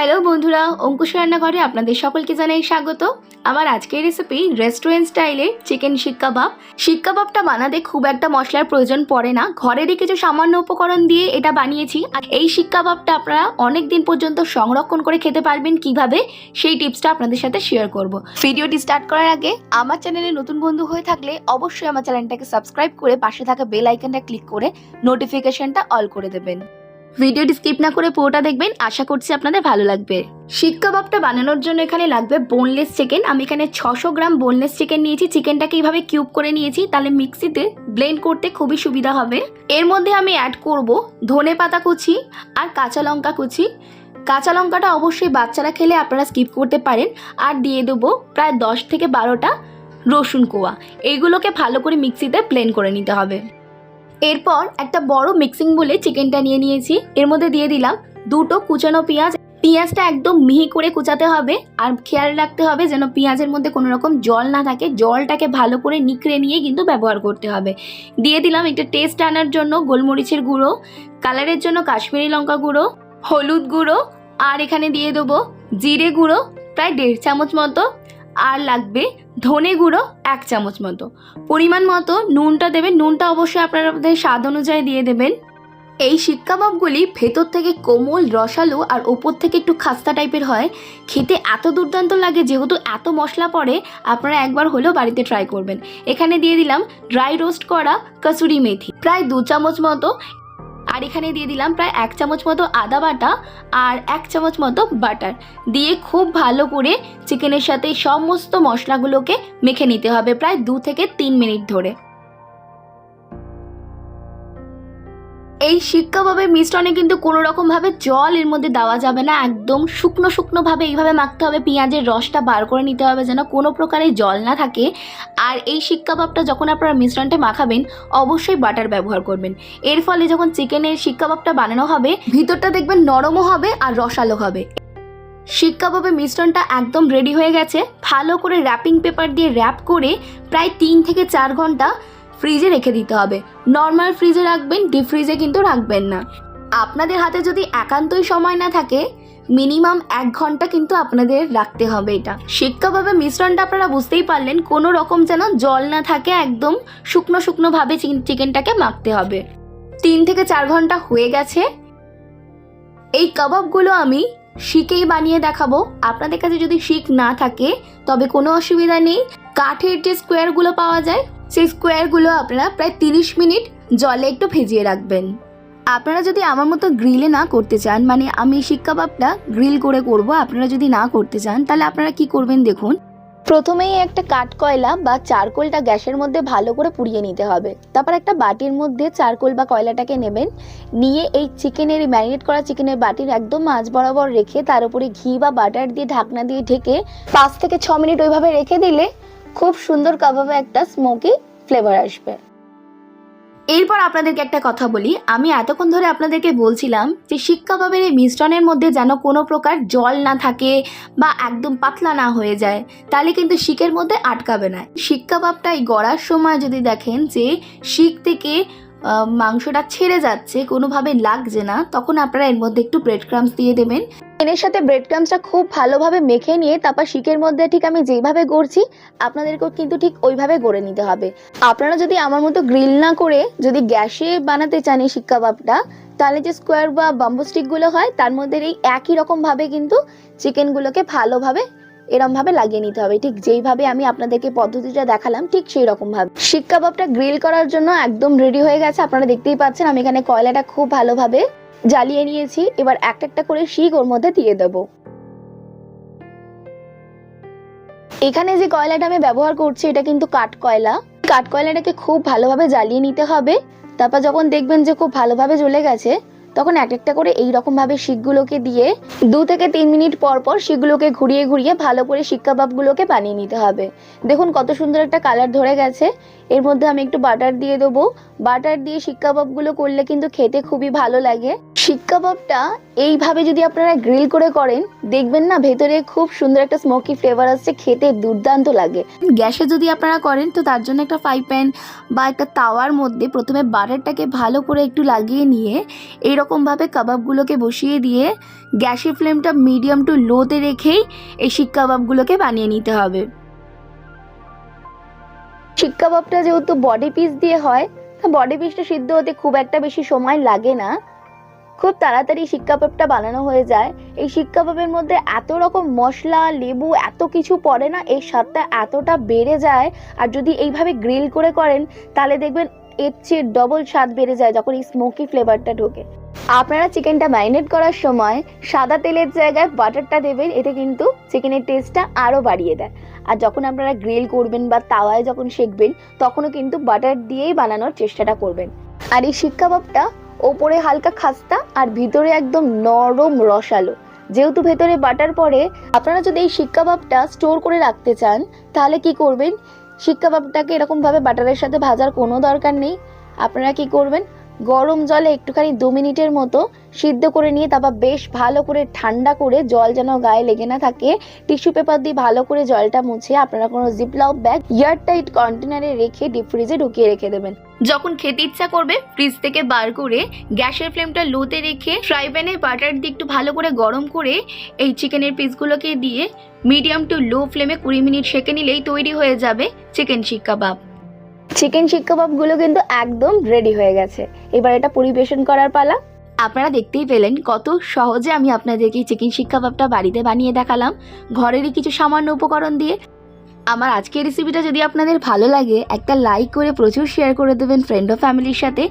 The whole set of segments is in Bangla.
হ্যালো বন্ধুরা, অঙ্কুশ রান্নাঘরে আপনাদের সকলকে জানাই স্বাগত। আমার আজকের রেসিপি রেস্টুরেন্ট স্টাইলের চিকেন শিক কাবাব শিক কাবাবটা বানাতে খুব একটা মশলার প্রয়োজন পড়ে না। ঘরেরই কিছু সামান্য উপকরণ দিয়ে এটা বানিয়েছি। আর এই শিক কাবাবটা আপনারা অনেক দিন পর্যন্ত সংরক্ষণ করে খেতে পারবেন কীভাবে, সেই টিপসটা আপনাদের সাথে শেয়ার করব। ভিডিওটি স্টার্ট করার আগে, আমার চ্যানেলে নতুন বন্ধু হয়ে থাকলে অবশ্যই আমার চ্যানেলটাকে সাবস্ক্রাইব করে পাশে থাকা বেল আইকনটা ক্লিক করে নোটিফিকেশনটা অল করে দেবেন। ভিডিওটি স্কিপ না করে পুরোটা দেখবেন। আশা করছি আপনাদের ভালো লাগবে। শিক কাবাবটা বানানোর জন্য এখানে লাগবে বোনলেস চিকেন আমি এখানে ছশো গ্রাম বোনলেস চিকেন নিয়েছি। চিকেনটাকে এইভাবে কিউব করে নিয়েছি। তাহলে মিক্সিতে ব্লেন্ড করতে খুবই সুবিধা হবে। এর মধ্যে আমি অ্যাড করব ধনে পাতা কুচি আর কাঁচা লঙ্কা কুচি। কাঁচা লঙ্কাটা অবশ্যই বাচ্চারা খেলে আপনারা স্কিপ করতে পারেন। আর দিয়ে দেবো প্রায় দশ থেকে বারোটা রসুন কোয়া। এইগুলোকে ভালো করে মিক্সিতে ব্লেন্ড করে নিতে হবে। এরপর একটা বড় মিক্সিং বলে চিকেনটা নিয়ে নিয়েছি। এর মধ্যে দিয়ে দিলাম দুটো কুচানো পেঁয়াজ। পেঁয়াজটা একদম মিহি করে কুচাতে হবে আর খেয়াল রাখতে হবে যেন পেঁয়াজের মধ্যে কোনো রকম জল না থাকে। জলটাকে ভালো করে নিকড়ে নিয়ে কিন্তু ব্যবহার করতে হবে। দিয়ে দিলাম একটা টেস্ট আনার জন্য গোলমরিচের গুঁড়ো কালারের জন্য কাশ্মীরি লঙ্কা গুঁড়ো, হলুদ গুঁড়ো আর এখানে দিয়ে দেবো জিরে গুঁড়ো, প্রায় দেড় চামচ মতো আর লাগবে ধনে গুঁড়ো এক চামচ মতো। পরিমাণ মতো নুনটা দেবেন। নুনটা অবশ্যই আপনাদের স্বাদ অনুযায়ী দিয়ে দেবেন। এই শিক কাবাবগুলি ভেতর থেকে কোমল, রসালো আর ওপর থেকে একটু খাস্তা টাইপের হয়। খেতে এত দুর্দান্ত লাগে, যেহেতু এত মশলা পড়ে, আপনারা একবার হলেও বাড়িতে ট্রাই করবেন। এখানে দিয়ে দিলাম ড্রাই রোস্ট করা কসুরি মেথি। প্রায় দু চামচ মতো আর এখানে দিয়ে দিলাম প্রায় এক চামচ মতো আদা বাটা আর এক চামচ মতো বাটার। দিয়ে খুব ভালো করে চিকেনের সাথে সমস্ত মশলাগুলোকে মেখে নিতে হবে প্রায় দু থেকে তিন মিনিট ধরে। এই শিক কাবাবের মিশ্রণে কিন্তু কোনো রকমভাবে জল এর মধ্যে দেওয়া যাবে না। একদম শুকনো শুকনোভাবে এইভাবে মাখতে হবে। পেঁয়াজের রসটা বার করে নিতে হবে যেন কোনো প্রকারে জল না থাকে। আর এই শিক কাবাবটা যখন আপনারা মিশ্রণটা মাখাবেন, অবশ্যই বাটার ব্যবহার করবেন। এর ফলে যখন চিকেনের শিক কাবাবটা বানানো হবে, ভিতরটা দেখবেন নরমও হবে আর রসালো হবে। শিক কাবাবের মিশ্রণটা একদম রেডি হয়ে গেছে। ভালো করে র্যাপিং পেপার দিয়ে র্যাপ করে প্রায় তিন থেকে চার ঘণ্টা ফ্রিজে রেখে দিতে হবে। নর্মাল ফ্রিজে রাখবেন ডিপ ফ্রিজে কিন্তু রাখবেন না। আপনাদের হাতে যদি একান্তই সময় না থাকে মিনিমাম এক ঘণ্টা কিন্তু আপনাদের রাখতে হবে এটা। শিক্ষাভাবে মিশ্রণটা আপনারা বুঝতেই পারলেন, কোনো রকম যেন জল না থাকে, একদম শুকনো শুকনোভাবে চিকেনটাকে মাখতে হবে। তিন থেকে চার ঘণ্টা হয়ে গেছে। এই কাবাবগুলো আমি শিকেই বানিয়ে দেখাবো। আপনাদের কাছে যদি শিক না থাকে, তবে কোনো অসুবিধা নেই। কাঠের যে স্কোয়ারগুলো পাওয়া যায় সেই স্কোয়ারগুলো আপনারা প্রায় তিরিশ মিনিট জলে একটু ভিজিয়ে রাখবেন। আপনারা যদি আমার মতো গ্রিলে না করতে চান মানে আমি শিক কাবাবটা গ্রিল করে করব, আপনারা যদি না করতে চান, তাহলে আপনারা কি করবেন দেখুন? প্রথমেই একটা কাঠ কয়লা বা চারকোলটা গ্যাসের মধ্যে ভালো করে পুড়িয়ে নিতে হবে। তারপর একটা বাটির মধ্যে চারকোল বা কয়লাটাকে নেবেন। নিয়ে এই চিকেনের, ম্যারিনেট করা চিকেনের বাটির একদম মাঝ বরাবর রেখে তার উপরে ঘি বা বাটার দিয়ে ঢাকনা দিয়ে ঢেকে পাঁচ থেকে ছ মিনিট ওইভাবে রেখে দিলে খুব সুন্দর কাবাবে একটা স্মোকি ফ্লেভার আসবে। এরপর আপনাদেরকে একটা কথা বলি। আমি এতক্ষণ ধরে আপনাদেরকে বলছিলাম যে শিক কাবাবের এই মিশ্রণের মধ্যে যেন কোনো প্রকার জল না থাকে বা একদম পাতলা না হয়ে যায়, তাহলে কিন্তু শিকের মধ্যে আটকাবে না। শিক কাবাবটা এই গড়ার সময় যদি দেখেন যে শিক থেকে মাংসটা ছেড়ে যাচ্ছে, কোনোভাবে লাগছে না, তখন আপনারা এর মধ্যে একটু ব্রেড ক্রামস দিয়ে দেবেন। এর সাথে ব্রেড ক্রামসটা খুব ভালোভাবে মেখে নিয়ে, তারপর শিকের মধ্যে ঠিক আমি যেইভাবে গড়ছি, আপনাদেরকেও কিন্তু ঠিক ওইভাবে গড়ে নিতে হবে। আপনারা যদি আমার মতো গ্রিল না করে যদি গ্যাসে বানাতে চান এই শিক কাবাবটা, তাহলে যে স্কোয়ার বা বাম্বু স্টিকগুলো হয়, তার মধ্যে এই একই রকমভাবে কিন্তু চিকেনগুলোকে ভালোভাবে এরম ভাবে লাগিয়ে নিতে হবে। ঠিক যেইভাবে আমি আপনাদেরকে পদ্ধতিটা দেখালাম, ঠিক সেই রকম ভাবে শিক কাবাবটা গ্রিল করার জন্য একদম রেডি হয়ে গেছে। আপনারা দেখতেই পাচ্ছেন আমি এখানে কয়লাটা খুব ভালোভাবে জ্বালিয়ে নিয়েছি। এবার একটা একটা করে শিক ওর মধ্যে দিয়ে দেবো। এখানে যে কয়লাটা আমি ব্যবহার করছি, এটা কিন্তু কাঠ কয়লা। কাঠ কয়লাটাকে খুব ভালোভাবে জ্বালিয়ে নিতে হবে। তারপর যখন দেখবেন যে খুব ভালোভাবে জ্বলে গেছে তখন এক একটা করে এই রকম ভাবে শিকগুলোকে দিয়ে দু থেকে তিন মিনিট পর পর শিকগুলোকে ঘুরিয়ে ঘুরিয়ে ভালো করে শিক কাবাবগুলোকে বানিয়ে নিতে হবে। দেখুন কত সুন্দর একটা কালার ধরে গেছে। এর মধ্যে আমি একটু বাটার দিয়ে দেবো। বাটার দিয়ে শিক কাবাবগুলো করলে কিন্তু খেতে খুবই ভালো লাগে। শিক কাবাবটা এইভাবে যদি আপনারা গ্রিল করে করেন, দেখবেন না ভেতরে খুব সুন্দর একটা স্মোকি ফ্লেভার আসছে, খেতে দুর্দান্ত লাগে। গ্যাসে যদি আপনারা করেন, তো তার জন্য একটা ফ্রাই প্যান বা একটা তাওয়ার মধ্যে প্রথমে বাটারটাকে ভালো করে একটু লাগিয়ে নিয়ে, এইরকমভাবে কাবাবগুলোকে বসিয়ে দিয়ে, গ্যাসের ফ্লেমটা মিডিয়াম টু লোতে রেখেই এই শিক কাবাবগুলোকে বানিয়ে নিতে হবে। শিক কাবাবটা যেহেতু বডি পিস দিয়ে হয় বডি পিসটা সিদ্ধ হতে খুব একটা বেশি সময় লাগে না। খুব তাড়াতাড়ি শিক কাবাবটা বানানো হয়ে যায়। এই শিক কাবাবের মধ্যে এত রকম মশলা, লেবু এত কিছু পড়ে না, এই স্বাদটা এতটা বেড়ে যায়। আর যদি এইভাবে গ্রিল করে করেন, তাহলে দেখবেন এর চেয়ে ডবল স্বাদ বেড়ে যায় যখন এই স্মোকি ফ্লেভারটা ঢোকে। আপনারা চিকেনটা ম্যারিনেট করার সময় সাদা তেলের জায়গায় বাটারটা দেবেন, এতে কিন্তু চিকেনের টেস্টটা আরও বাড়িয়ে দেয়। আর যখন আপনারা গ্রিল করবেন বা তাওয়ায় যখন সেকবেন, তখনও কিন্তু বাটার দিয়েই বানানোর চেষ্টাটা করবেন। আর এই শিক ওপরে হালকা খাস্তা আর ভিতরে একদম নরম রসালো। যেহেতু ভেতরে বাটার পরে আপনারা যদি এই শিক কাবাবটা স্টোর করে রাখতে চান, তাহলে কি করবেন? শিক কাবাবটাকে এরকমভাবে বাটারের সাথে ভাজার কোনো দরকার নেই। আপনারা কি করবেন? গরম জলে একটুখানি দু মিনিটের মতো সিদ্ধ করে নিয়ে, তারপর বেশ ভালো করে ঠান্ডা করে জল যেন গায়ে লেগে না থাকে, টিস্যু পেপার দিয়ে ভালো করে জলটা মুছে আপনারা কোনো জিপলক ব্যাগ এয়ারটাইট কন্টেনারে রেখে ডিপ ফ্রিজে ঢুকিয়ে রেখে দেবেন। যখন খেতে ইচ্ছা করবে ফ্রিজ থেকে বার করে গ্যাসের ফ্লেমটা লোতে রেখে ফ্রাই প্যানে বাটার দিয়ে একটু ভালো করে গরম করে এই চিকেনের পিসগুলোকে দিয়ে মিডিয়াম টু লো ফ্লেমে কুড়ি মিনিট সেঁকে নিলেই তৈরি হয়ে যাবে চিকেন শিক কাবাব চিকেন শিক কাবাবগুলো কিন্তু একদম রেডি হয়ে গেছে। এবার এটা পরিবেশন করার পালা। আপনারা দেখতেই পেলেন কত সহজে আমি আপনাদেরকে চিকেন শিক কাবাবটা বাড়িতে বানিয়ে দেখালাম। ঘরেরই কিছু সামান্য উপকরণ দিয়ে আমার আজকের রেসিপিটা যদি আপনাদের ভালো লাগে, একটা লাইক করে প্রচুর শেয়ার করে দেবেন ফ্রেন্ড ও ফ্যামিলির সাথে।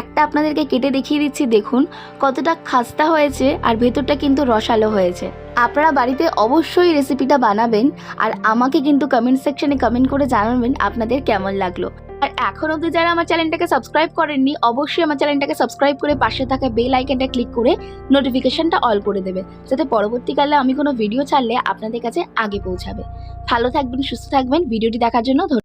একটা আপনাদেরকে কেটে দেখিয়ে দিচ্ছি, দেখুন কতটা খাস্তা হয়েছে আর ভেতরটা কিন্তু রসালো হয়েছে। আপনারা বাড়িতে অবশ্যই রেসিপিটা বানাবেন আর আমাকে কিন্তু কমেন্ট সেকশনে কমেন্ট করে জানাবেন আপনাদের কেমন লাগল। আর এখন অবধি যারা আমার চ্যানেলটাকে সাবস্ক্রাইব করেননি, অবশ্যই আমার চ্যানেলটাকে সাবস্ক্রাইব করে পাশে থাকা বেল আইকনটা ক্লিক করে নোটিফিকেশনটা অল করে দেবে, যাতে পরবর্তীকালে আমি কোনো ভিডিও ছাড়লে আপনাদের কাছে আগে পৌঁছাবে। ভালো থাকবেন, সুস্থ থাকবেন ভিডিওটি দেখার জন্য